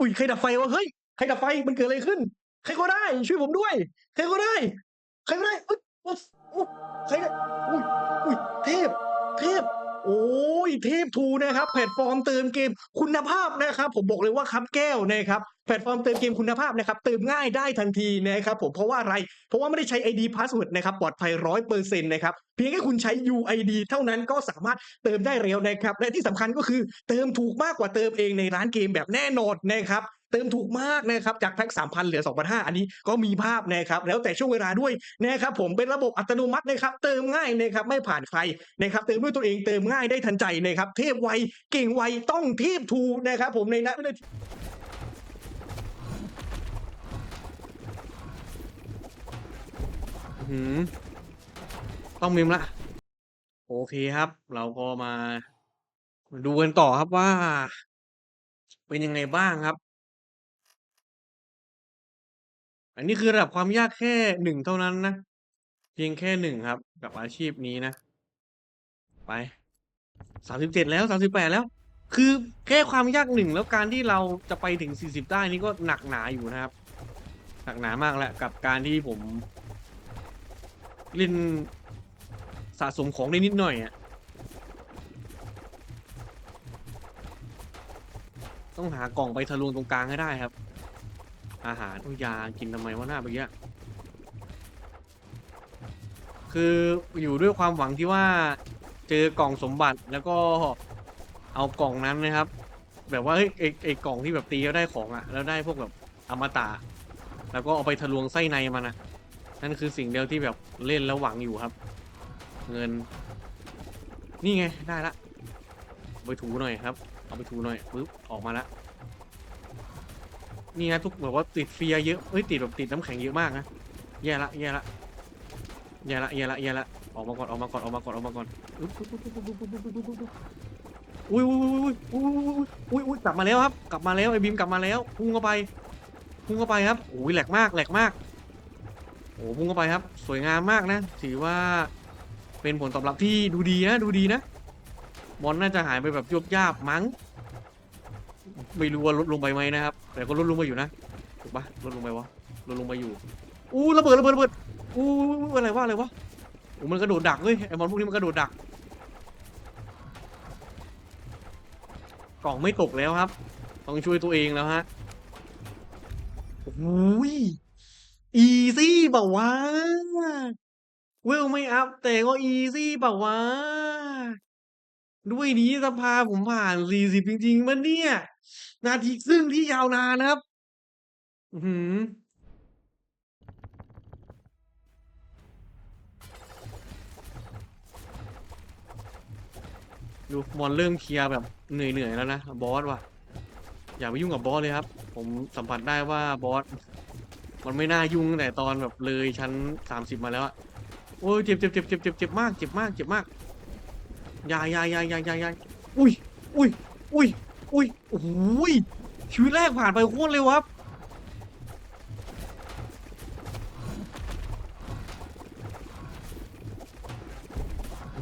อุ้ยใครดับไฟวะเฮ้ยใครดับไฟมันเกิดอะไรขึ้น ใครก็ได้ ช่วยผมด้วย ใครก็ได้ ใครก็ได้อุ๊ยอุ๊ยอุ๊ยใครได้อุ้ยอุ้ยเทพ เทพ โอ้ยเทพทูนะครับแพลตฟอร์มเติมเกมคุณภาพนะครับ ผมบอกเลยว่าครับแก้วนะครับแพลตฟอร์มเติมเกมคุณภาพนะครับเติมง่ายได้ทันทีนะครับผมเพราะว่าอะไร เพราะว่าไม่ได้ใช้ ID Password นะครับปลอดภัยร้อยเปอร์เซ็นต์นะครับเพียงแค่คุณใช้ UID เท่านั้นก็สามารถเติมได้เร็วนะครับ และที่สำคัญก็คือเติมถูกมากกว่าเติมเองในร้านเกมแบบแน่นอนนะครับ เติมถูกมากนะครับจากแพ็ก3,000เหลือ2,500อันนี้ก็มีภาพนะครับแล้วแต่ช่วงเวลาด้วยนะครับผมเป็นระบบอัตโนมัตินะครับเติมง่ายนะครับไม่ผ่านใครนะครับเติมด้วยตัวเองเติมง่ายได้ทันใจนะครับเทพไวเก่งไวต้องเทพทูนะครับผมในนั้นไม่ได้ต้องมิมละโอเคครับ เราก็มาดูกันต่อครับว่า เป็นยังไงบ้างครับ อันนี้คือระดับความยากแค่หนึ่งเท่านั้นนะ เพียงแค่หนึ่งครับ กับอาชีพนี้นะ ไปสามสิบเจ็ดแล้วสามสิบแปดแล้ว คือแค่ความยากหนึ่งแล้วการที่เราจะไปถึงสี่สิบได้นี่ก็หนักหนาอยู่นะครับ หนักหนามากแหละกับการที่ผมเล่นสะสมของได้นิดหน่อยอะต้องหากล่องไปทะลวงตรงกลางให้ได้ครับ อาหารอุยากินทำไมวะหน้าเมื่อกี้คืออยู่ด้วยความหวังที่ว่าเจอกล่องสมบัติแล้วก็เอากล่องนั้นนะครับ แบบว่าเฮ้ยไอไอกล่องที่แบบตีแล้วได้ของอะแล้วได้พวกแบบอมตะแล้วก็เอาไปทะลวงไส้ในมันนะนั่นคือสิ่งเดียวที่แบบเล่นแล้วหวังอยู่ครับ เงิน นี่ไงได้ละเอาไปถูหน่อยครับ เอาไปถูหน่อยปึ๊บออกมาละ นี่นะทุกแบบว่าติดเฟียเยอะเฮ้ยติดแบบติดน้ำแข็งเยอะมากนะแย่ละแย่ละแย่ละแย่ละแย่ละออกมาก่อนออกมาก่อนออกมาก่อนออกมาก่อนอุ้ยอุ้ยอุ้ยอุ้ยอุ้ยอุ้ยกลับมาแล้วครับ กลับมาแล้วไอ้บีมกลับมาแล้วพุ่งเข้าไปพุ่งเข้าไปครับโอ้ยแหลกมากแหลกมากโอ้พุ่งเข้าไปครับ สวยงามมากนะถือว่าเป็นผลตอบรับที่ดูดีนะดูดีนะมอนน่าจะหายไปแบบยุกยาบมั้ง ไม่รู้ว่าลดลงไปไหมนะครับ แต่ก็ลดลงไปอยู่นะ ถูกปะลดลงไปวะ ลดลงไปอยู่ อู้ระเบิดระเบิดระเบิด อู้อะไรวะอะไรวะโอ้มันกระโดดดักเฮ้ยไอ้บอลพวกนี้มันกระโดดดัก กล่องไม่ตกแล้วครับ ต้องช่วยตัวเองแล้วฮะโอ้ย อีซี่เปล่าวะ เวลไม่อัพแต่ก็อีซี่เปล่าวะด้วยนี้สภาผมผ่านสี่สิจริงๆมันเนี่ย นาทีซึ่งที่ยาวนานนะครับ อือหือดูมอนเริ่มเคลียร์แบบเหนื่อยๆแล้วนะบอสว่ะ อย่าไปยุ่งกับบอสเลยครับ ผมสัมผัสได้ว่าบอสมันไม่น่ายุ่งแต่ตอนแบบเลยชั้นสามสิบมาแล้วอะโอ้ยเจ็บเจ็บเจ็บเจ็บเจ็บเจ็บมากเจ็บมากเจ็บมากยายายายายายาอุ้ยอุ้ยอุ้ย อุ้ยโอ้ยชีวิตแรกผ่านไปโคตรเร็วครับ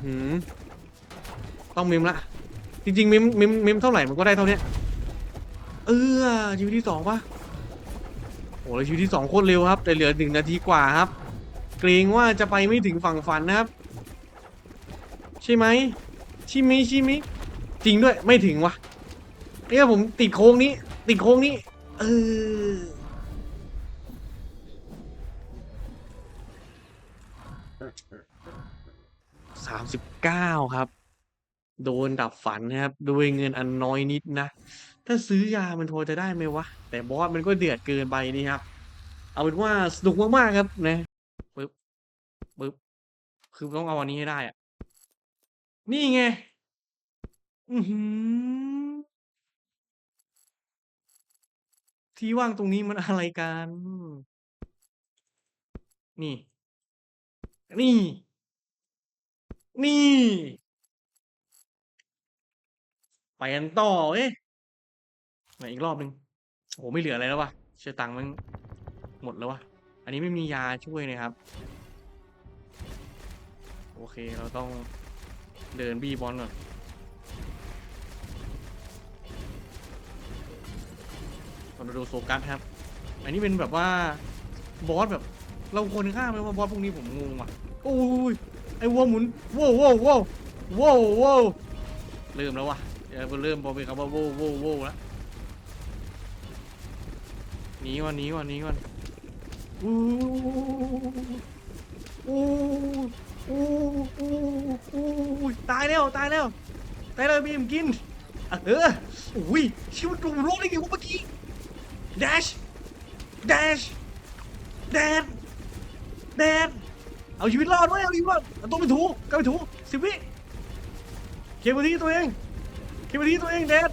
หือต้องมิมละ จริงๆมิมมิมมิมเท่าไหร่มันก็ได้เท่านี้เออชีวิตที่สองปะโอ้แล้วชีวิตที่สองโคตรเร็วครับ แต่เหลือหนึ่งนาทีกว่าครับ เกรงว่าจะไปไม่ถึงฝั่งฝันนะครับ ใช่ไหมช่มใช่ไหมจริงด้วยไม่ถึงวะ เนี่ยผมติดโค้งนี้ ติดโค้งนี้ เออ สามสิบเก้าครับ โดนดับฝันนะครับ ด้วยเงินอันน้อยนิดนะ ถ้าซื้อยามันโทรจะได้ไหมวะ แต่บอสมันก็เดือดเกินไปนี่ครับ เอาเป็นว่าสนุกมากๆครับนะปึ๊บปึ๊บ คือต้องเอาอันนี้ให้ได้อะนี่ไง อือหือ ที่ว่างตรงนี้มันอะไรกัน นี่ นี่ นี่ ไปกันต่อ เอ้ยมาอีกรอบหนึ่งโอ้โหไม่เหลืออะไรแล้ววะเชือตังค์มันหมดแล้ววะอันนี้ไม่มียาช่วยนะครับ โอเคเราต้องเดินบีบอลก่อน โดโซกัสครับ อันนี้เป็นแบบว่าบอสแบบ เราควรฆ่าไหมว่าบอสพวกนี้ผมงงว่ะโอ้ยไอ้วัวหมุนว้าวว้าวว้าวว้าวว้าวเริ่มแล้วว่ะเดี๋ยวเริ่มพอเป็นคำว่าว้าวว้าวว้าวแล้วหนีก่อนหนีก่อนหนีก่อนอู้อู้อู้อู้อู้ตายแล้วตายแล้วตายแล้วบีมกินเอออุ้ยชิวตรงโลกได้ไงวะเมื่อกี้ dash dash แดนแดนเอาชีวิตรอดไว้เอาชีวิตรอดเอาตัวไปถูกลับไปถูสิบวิเคลียร์พื้นที่ตัวเองเคลียร์พื้นที่ตัวเองแดน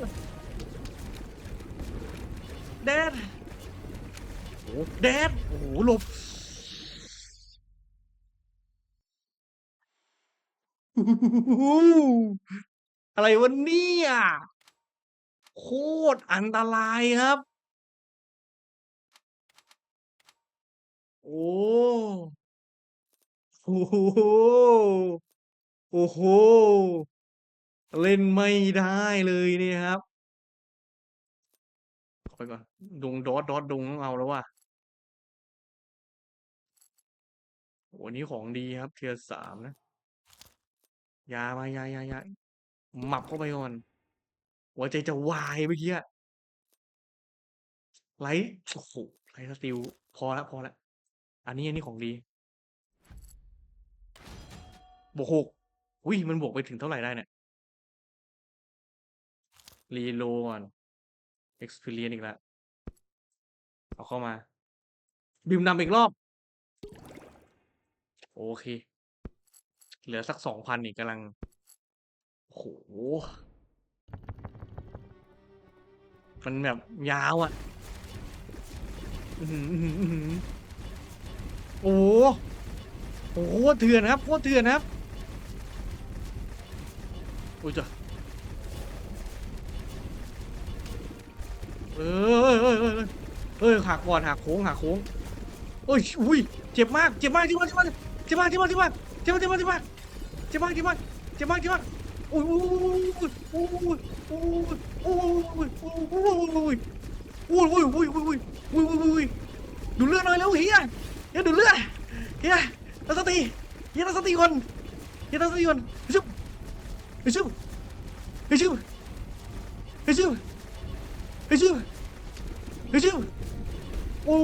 แดนโอ้แดนโอ้โหหลบอะไรวะเนี่ยโคตรอันตรายครับ โอ้ โอ้โห โอ้โห เล่นไม่ได้เลยเนี่ยครับขอไปก่อน ดงดอทดอทดงต้องเอาแล้วว่ะโอ้นี่ของดีครับ เทียร์สามนะ ยามายายายาหมับเข้าไปก่อน หัวใจจะวายเมื่อกี้อะไลท์โอ้โหไลท์สติลพอแล้วพอแล้ว อันนี้อันนี้ของดี บวกหกอุ้ยมันบวกไปถึงเท่าไหร่ได้เนี่ย รีโลก่อน experience อีกแล้วเอาเข้ามา บิมนำอีกรอบ โอเค เหลือสักสองพันอีกกำลัง โอ้โห มันแบบยาวอะอื้ โอ้โหโอ้โหเถื่อนครับโคตรเถื่อนครับอุ้ยจ้ะเออเออเออเออเออหักก่อนหักโค้งหักโค้งเอ้ยอุ้ยเจ็บมากเจ็บมากเจ็บมากเจ็บมากเจ็บมากเจ็บมากเจ็บมากเจ็บมากเจ็บมากเจ็บมากเจ็บมากเจ็บมากเจ็บมากเจ็บมากโอ้ยโอ้ยโอ้ยโอ้ยโอ้ยโอ้ยโอ้ยโอ้ยโอ้ยโอ้ยโอ้ยโอ้ยโอ้ยโอ้ยโอ้ยโอ้ยโอ้ยดูเลือดหน่อยแล้วเฮียเฮียดูเลือดเฮียตั้งสติเฮียตั้งสติก่อนเฮียตั้งสติก่อนเฮ้ยชุบเฮ้ยชุบเฮ้ยชุบเฮ้ยชุบเฮ้ยชุบเฮ้ยชุบโอ้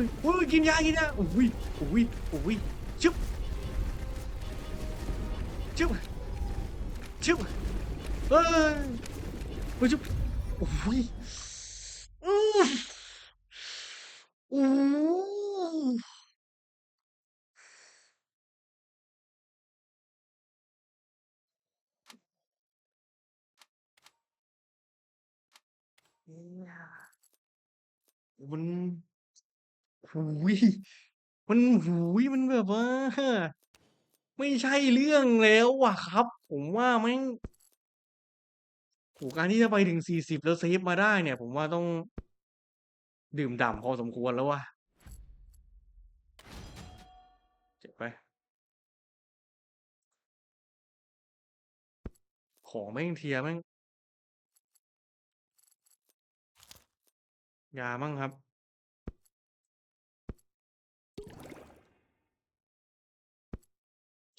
ยโอ้ยกินยากินยาโอ้ยโอ้ยโอ้ยชุบชุบชุบเอ้ยโอ้ยชุบโอ้ยอือโอ้ย เนี่ย มันหูยมันหูยมันแบบว่า ไม่ใช่เรื่องแล้วอะครับ ผมว่าแม่งโอการที่จะไปถึง40แล้วเซฟมาได้เนี่ย ผมว่าต้อง ดื่มด่ำพอสมควรแล้วว่ะเจ็บไป ของแม่งเทียแม่ง ยามั่งครับ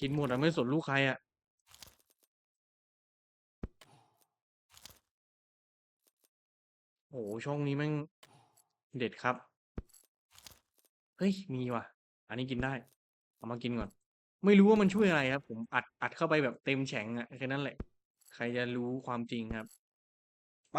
กินหมดอะไม่สนลูกใครอะโอ้โช่องนี้แม่งเด็ดครับ เฮ้ย มีว่ะ อันนี้กินได้ เอามากินก่อน ไม่รู้ว่ามันช่วยอะไรครับ ผมอัดอัดเข้าไปแบบเต็มแฉ่งอะแค่นั้นแหละ ใครจะรู้ความจริงครับ ไป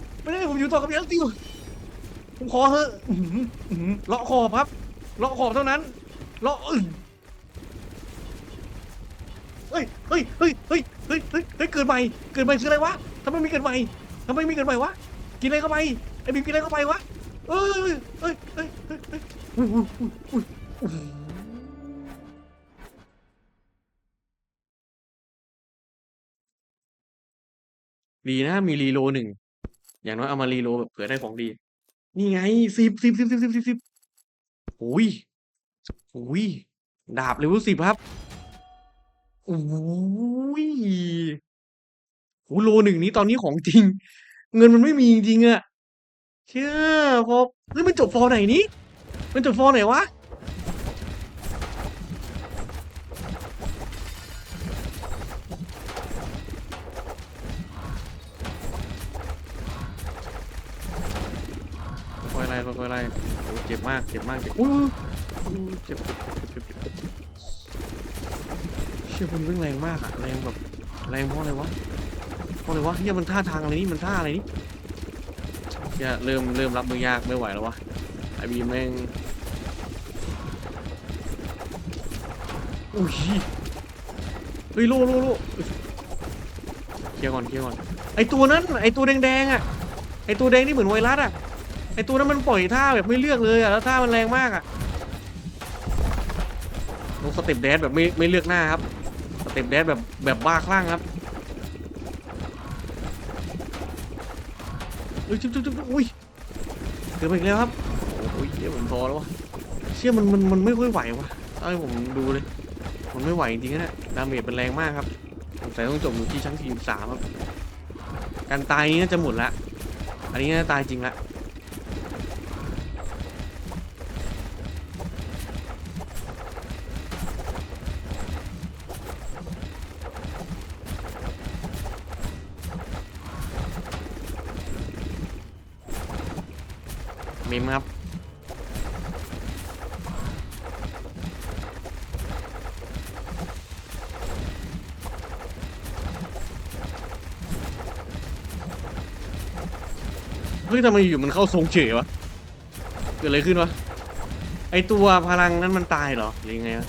ไม่ได้ผมอยู่ต่อกับอุลติวผมขอเถอะอื้อหืออื้อหือเลาะขอบครับ เลาะขอบเท่านั้น เลาะอึ้งเฮ้ยเฮ้ยเฮ้ยเฮ้ยเฮ้ยเฮ้ยเฮ้ยเกิดใหม่ เกิดใหม่คืออะไรวะทำไมมีเกิดใหม่ทำไมมีเกิดใหม่วะ กินอะไรเข้าไป ไอ้บีมกินอะไรเข้าไปวะ เอ้ยเอ้ยเอ้ยเอ้ยเอ้ยอุ้ยอุ้ยอุ้ยอุ้ยอุ้ยดีนะมีรีโลหนึ่ง อย่างน้อยเอามารีโลแบบเผื่อได้ของดี นี่ไงสิบสิบสิบสิบสิบสิบสิบโอ้ยโอ้ยดาบเลเวลสิบครับโอ้ยโอ้โลหนึ่งนี้ตอนนี้ของจริง เงินมันไม่มีจริงๆอะเชื่อพอเฮ้ยมันจบฟอไหนนี้ มันจบฟอไหนวะ ค่อยๆไล่ไล่โอ้เจ็บมากเจ็บมากเจ็บอู้อู้เจ็บเจ็บเจ็บเจ็บเจ็บเชี่ยมันวิ่งแรงมากอะแรงแบบแรงเพราะอะไรวะเพราะอะไรวะเฮียมันท่าทางอะไรนี่มันท่าอะไรนี่เฮียเริ่มเริ่มรับมือยากไม่ไหวแล้ววะไอบีแม่งอุ้ยเฮ้ยโล่โล่โล่เคลียร์ก่อนเคลียร์ก่อนไอตัวนั้นไอตัวแดงๆอะไอตัวแดงที่เหมือนไวรัสอะ ไอตัวนั้นมันปล่อยท่าแบบไม่เลือกเลยอะแล้วท่ามันแรงมากอะลงสเต็ปแดนแบบไม่ไม่เลือกหน้าครับสเต็ปแดนแบบแบบบ้าคลั่งครับเอ้ยจุ๊บจุ๊บจุ๊บอุ้ยเกิดมาอีกแล้วครับโอ้ยเชี่ยผมพอแล้ววะเชี่ยมันมันมันไม่ค่อยไหววะเอาให้ผมดูเลยมันไม่ไหวจริงๆนะดาเมจเป็นแรงมากครับสงสัยต้องจบอยู่ที่ชั้นที่สามครับการตายนี้น่าจะหมดละอันนี้น่าจะตายจริงละ มิมครับเฮ้ยทำไมอยู่มันเข้าทรงเฉยวะเกิดอะไรขึ้นวะไอตัวพลังนั้นมันตายเหรอหรือยังไงวะ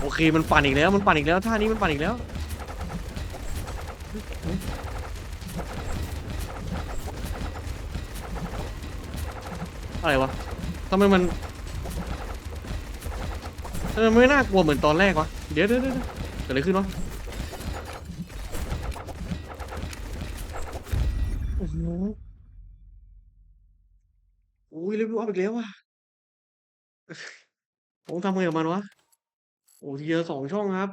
โอเคมันปั่นอีกแล้วมันปั่นอีกแล้วท่านี้มันปั่นอีกแล้ว อะไรวะทำไมมันทำไมไม่น่ากลัวเหมือนตอนแรกวะ เดี๋ยวเดี๋ยวเดี๋ยวเกิดอะไรขึ้นวะโอ้โหอุ้ยเลเวลอัพอีกแล้วว่ะผมทำไงกับมันวะ โอ้ทีเดียวสองช่องครับ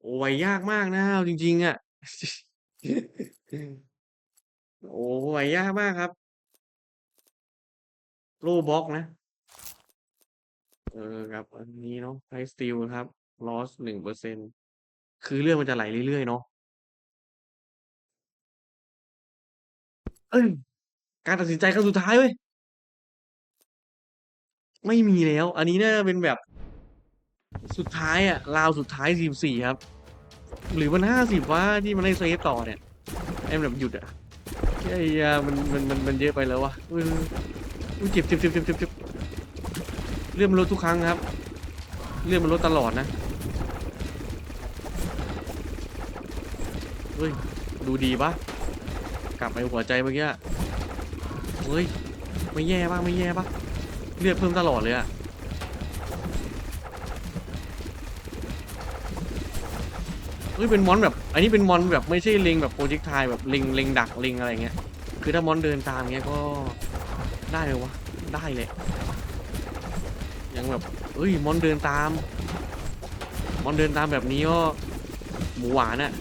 โอ้ไวยากมากนะจริง ๆ อะ โอ้ไวยากมากครับโลบล็อกนะ เออครับ อันนี้เนาะไพสติลครับ loss หนึ่งเปอร์เซ็นคือเรื่องมันจะไหลเรื่อยๆเนาะเอ้ยการตัดสินใจครั้งสุดท้ายเว้ย ไม่มีแล้ว อันนี้น่าเป็นแบบ สุดท้ายอะราวสุดท้ายสิบสี่ครับ หรือมันห้าสิบว่าที่มันได้เซฟต่อเนี่ยไอ้มันแบบหยุดอะ ไอ้ยามันมันมันมันเยอะไปแล้ววะเอออุ๊ยเจ็บเจ็บเจ็บเจ็บเจ็บเจ็บเลื่อดมันลดทุกครั้งครับ เลื่อดมันลดตลอดนะเฮ้ยดูดีปะกลับไปหัวใจเมื่อกี้อะเฮ้ยไม่แย่ปะไม่แย่ปะเลือดเพิ่มตลอดเลยอะ เฮ้ยเป็นมอนแบบ อันนี้เป็นมอนแบบไม่ใช่ล็งแบบโปรเจกต์ไทแบบล็งล็งดักล็งอะไรเงี้ย คือถ้ามอนเดินตามเงี้ยก็ได้เลยวะ ได้เลย ยังแบบเอ้ยมอนเดินตาม มอนเดินตามแบบนี้ก็หมูหวานอะ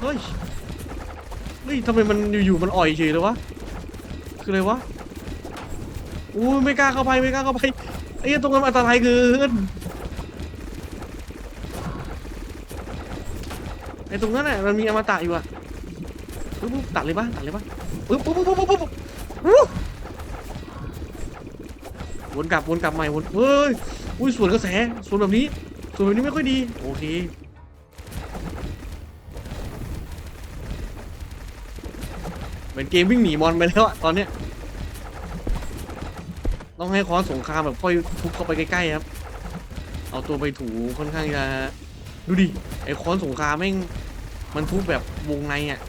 เฮ้ย เฮ้ยทำไมมันอยู่ๆมันอ่อยเฉยเลยวะ คืออะไรวะอู้ไม่กล้าเข้าไปไม่กล้าเข้าไป ไอ้เหี้ยตรงนั้นอันตรายเกินไอ้ตรงนั้นน่ะมันมีอมตะอยู่อะปุ๊บปุ๊บตัดเลยปะตัดเลยปะปุ๊บปุ๊บปุ๊บปุ๊บปุ๊บปุ๊บปุ๊บวนกลับวนกลับใหม่วนเฮ้ยอุ้ยสวนกระแสสวนแบบนี้สวนแบบนี้ไม่ค่อยดีโอเคเหมือนเกมวิ่งหนีมอนไปแล้วอะตอนเนี้ย ต้องให้ค้อนสงครามแบบค่อยทุบเข้าไปใกล้ๆครับ เอาตัวไปถูค่อนข้างจะดูดิไอ้ค้อนสงครามแม่งมันทุบแบบวงในอะ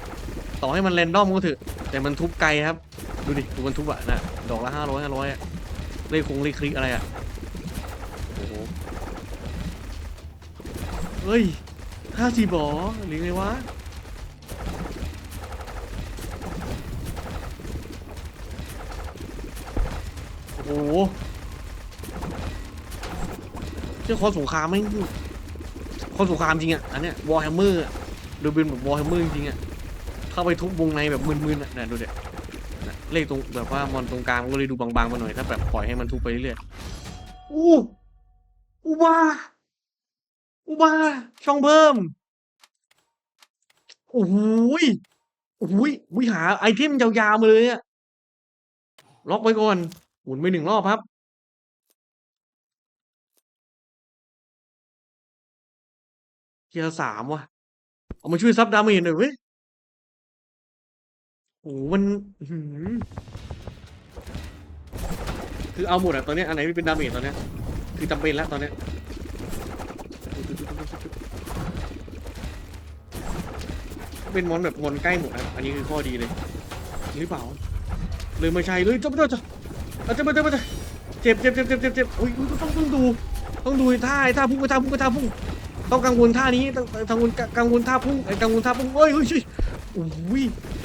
ต่อให้มันแรนดอมก็เถอะแต่มันทุบไกลครับ ดูดิดูมันทุบอะนะดอกละห้าร้อยห้าร้อยอะเลขคงเลขคลิกอะไรอะโอ้โหเฮ้ยห้าสี่บอหรือไงวะ อ้โหเชื่อคอนสงครามไม่งคอนสงครามจริงอะอันเนี้ยวอลแฮมเมอร์ดูเป็นแบบวอลแฮมเมอร์จริงอะเข้าไปทุบวงในแบบมึนๆอะนะดูเด็ดเลขตรงแบบว่ามอนตรงกลางก็เลยดูบางๆมาหน่อยถ้าแบบปล่อยให้มันทุบไปเรื่อยๆอู้อูบาอูบาช่องเพิ่มโอ้โหยโอ้โหยวิหาไอเทมยาวๆมาเลยอะล็อกไว้ก่อน หมุนไปหนึ่งรอบครับเทียร์สามว่ะ เอามาช่วยซับดาเมจหน่อยเว้ยโอ้โหมันหือคือเอาหมดอะตอนนี้อันไหนที่เป็นดาเมจตอนนี้คือจำเป็นแล้วตอนนี้เป็นมอนแบบมอนใกล้หมดนะอันนี้คือข้อดีเลยหรือเปล่าเลยไม่ใช่เลยจะไม่จะ จะจะไม่จะไม่จะเจ็บเจ็บเจ็บเจ็บเจ็บเจ็บโอ้ยต้องต้องดูต้องดูท่าไอ้ท่าพุ่งท่าพุ่งท่าพุ่งต้องกังวลท่านี้ต้องกังวลกังวลท่าพุ่งไอ้กังวลท่าพุ่งเฮ้ยเฮ้ยโอ้ย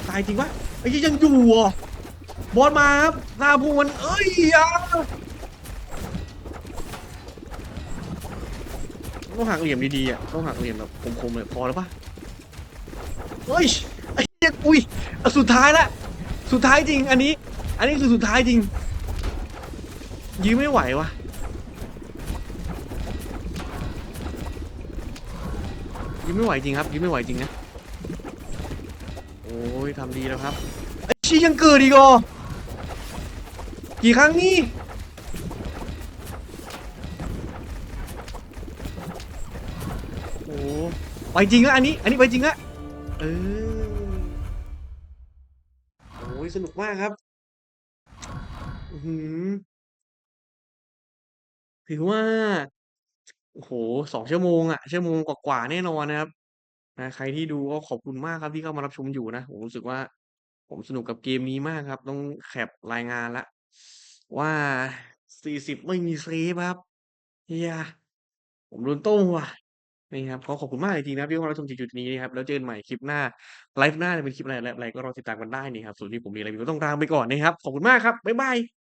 ตายจริงปะไอ้ยี่ยังอยู่เหรอบอลมาครับท่าพุ่งมันเอ้ยอะต้องหักเหลี่ยมดีๆอะต้องหักเหลี่ยมแบบคมๆเลยพอแล้วปะเฮ้ยไอ้เหี้ยอุ้ยสุดท้ายละสุดท้ายจริงอันนี้ อันนี้คือสุดท้ายจริง ยื้อไม่ไหววะยืมไม่ไหวจริงครับยืมไม่ไหวจริงนะโอ้ยทำดีแล้วครับไอชี้ยังเกิดอีกเหรอกี่ครั้งนี่โอ้ไปจริงแล้วอันนี้อันนี้ไปจริงแล้วเออโอ้ยสนุกมากครับ อื้อหือ ถือว่า โอ้โหสองชั่วโมงอะ ชั่วโมงกว่า ๆ แน่นอนนะครับ นะ ใครที่ดูก็ขอบคุณมากครับที่เข้ามารับชมอยู่นะ ผมรู้สึกว่า ผมสนุกกับเกมนี้มากครับ ต้องแคปรายงานแล้วว่า 40 ไม่มีเซฟครับเฮียผมโดนโต้งว่ะ นี่ครับขอขอบคุณมากจริง ๆ นะครับที่เข้ามารับชมจุดนี้นะครับ แล้วเจอกันใหม่คลิปหน้า ไลฟ์หน้าจะเป็นคลิปอะไรอะไรก็รอติดตามกันได้นี่ครับ ส่วนที่ผมมีอะไรก็ต้องลาไปก่อนนะครับ ขอบคุณมากครับ บ๊ายบาย